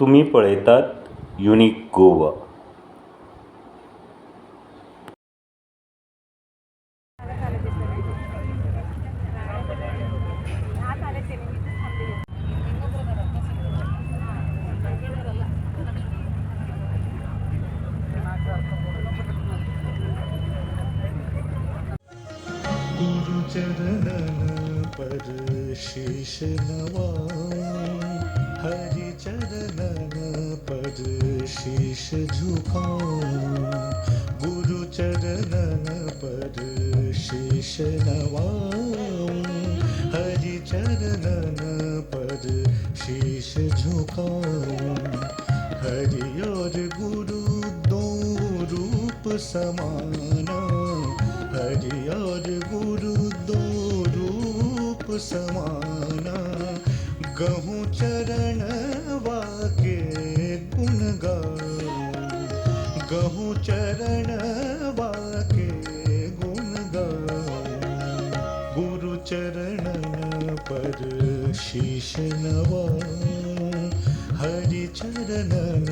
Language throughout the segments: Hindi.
तुम्ही पळयतात युनिक गोवा. गुरु चरणन पर शीश नवाऊं हरि चरणन पर शीश झुकाऊं, गुरु चरणन पर शीश नवाऊं, हरि चरणन पर शीश झुकाऊं, हरि और गुरु दो रूप समाना, हरि और गुरु दो रूप समाना, गहूँ चरण गहूँ चरण वाके गुण गुरु चरणन पर शीश नवाऊं हरि चरणन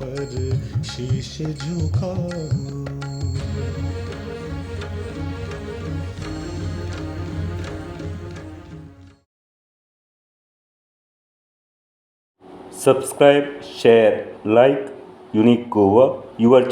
पर शीश झुकाऊं subscribe, share, like युनिक गोवा युवर